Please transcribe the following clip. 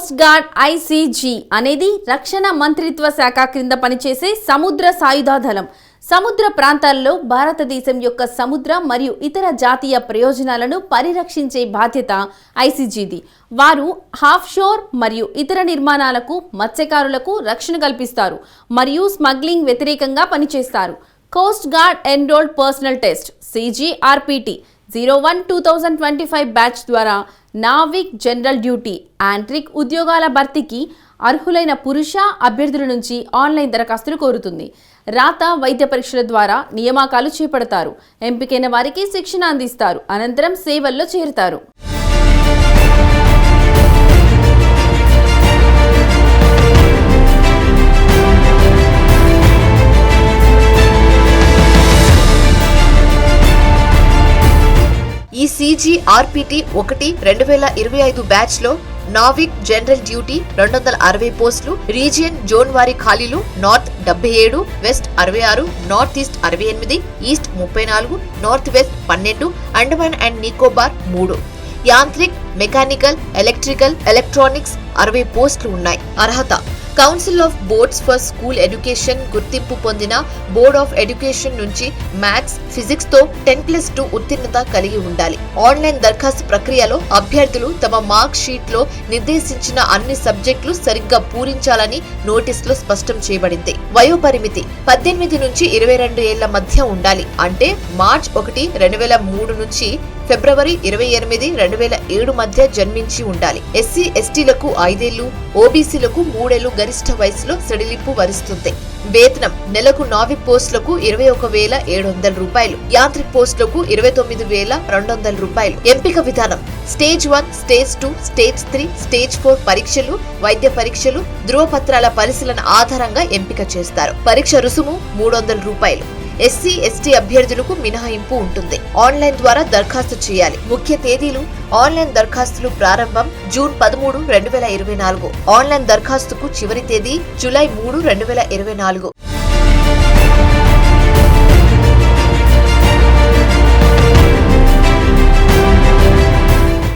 Coast guard ICG అనేది రక్షణ మంత్రిత్వ శాఖ క్రింద పనిచేసే సముద్ర సాయుధ దళం. సముద్ర ప్రాంతాల్లో భారతదేశం యొక్క సముద్ర మరియు ఇతర జాతీయ ప్రయోజనాలను పరిరక్షించే బాధ్యత ఐసీజీది వారు హాఫ్ షోర్ మరియు ఇతర నిర్మాణాలకు మత్స్యకారులకు రక్షణ కల్పిస్తారు మరియు స్మగ్లింగ్ వ్యతిరేకంగా పనిచేస్తారు. Coast guard enrolled personnel test CGRPT zero one two thousand twenty five batch ద్వారా నావిక్ జనరల్ డ్యూటీ యాంట్రిక్ ఉద్యోగాల భర్తీకి అర్హులైన పురుష అభ్యర్థుల నుంచి ఆన్లైన్ దరఖాస్తులు కోరుతుంది. రాత వైద్య పరీక్షల ద్వారా నియామకాలు చేపడతారు. ఎంపికైన వారికి శిక్షణ అందిస్తారు. అనంతరం సేవల్లో చేరుతారు. ఈ సీజీఆర్పిటి ఒకటి రెండు వేల ఇరవై ఐదు బ్యాచ్లో నావిక్ జనరల్ డ్యూటీ రెండు వందల అరవై పోస్టులు రీజియన్ జోన్ వారి ఖాళీలు నార్త్ డెబ్బై ఏడు వెస్ట్ అరవై ఆరు నార్త్ ఈస్ట్ అరవై ఎనిమిది ఈస్ట్ ముప్పై నాలుగు నార్త్ వెస్ట్ పన్నెండు అండమాన్ అండ్ నికోబార్ మూడు. యాంత్రిక్ మెకానికల్ ఎలక్ట్రికల్ ఎలక్ట్రానిక్స్ అరవై పోస్టులు ఉన్నాయి. అర్హత council of boards for school education గుర్తింపు పొందిన బోర్డ్ ఆఫ్ ఎడ్యుకేషన్ నుంచి మ్యాథ్స్ ఫిజిక్స్తో టెన్ ప్లస్ టూ ఉత్తీర్ణత కలిగి ఉండాలి. ఆన్లైన్ దరఖాస్తు ప్రక్రియలో అభ్యర్థులు తమ మార్క్ షీట్లో నిర్దేశించిన అన్ని సబ్జెక్టులు సరిగ్గా పూరించాలని నోటీసులో స్పష్టం చేయబడింది. వయోపరిమితి పద్దెనిమిది నుంచి ఇరవై రెండు ఏళ్ళ మధ్య ఉండాలి. అంటే మార్చ్ ఒకటి రెండు వేల మూడు నుంచి ఫిబ్రవరి ఇరవై ఎనిమిది రెండు వేల ఏడు మధ్య జన్మించి ఉండాలి. ఎస్సీ ఎస్టీలకు ఐదేళ్ళు ఓబీసీలకు మూడేళ్ళు గరిష్ట వయసులో సడిలింపు వరిస్తుంది. వేతనం నెలకు నావిక్ పోస్టులకు ఇరవై ఒక వేల ఏడు వందల రూపాయలు యాంత్రిక్ పోస్టులకు ఇరవై తొమ్మిది వేల రెండు వందల రూపాయలు. ఎంపిక విధానం stage one stage two stage three stage four పరీక్షలు వైద్య పరీక్షలు ధృవపత్రాల పరిశీలన ఆధారంగా ఎంపిక చేస్తారు. పరీక్ష రుసుము మూడు వందల రూపాయలు. ఎస్సీ ఎస్టీ అభ్యర్థులకు మినహాయింపు ఉంటుంది. ఆన్లైన్ ద్వారా దరఖాస్తు చేయాలి. ముఖ్య తేదీలు ఆన్లైన్ దరఖాస్తులు ప్రారంభం జూన్ పదమూడు రెండు వేల ఇరవై నాలుగు. ఆన్లైన్ దరఖాస్తుకు చివరి తేదీ జూలై మూడు రెండు వేల ఇరవై నాలుగు.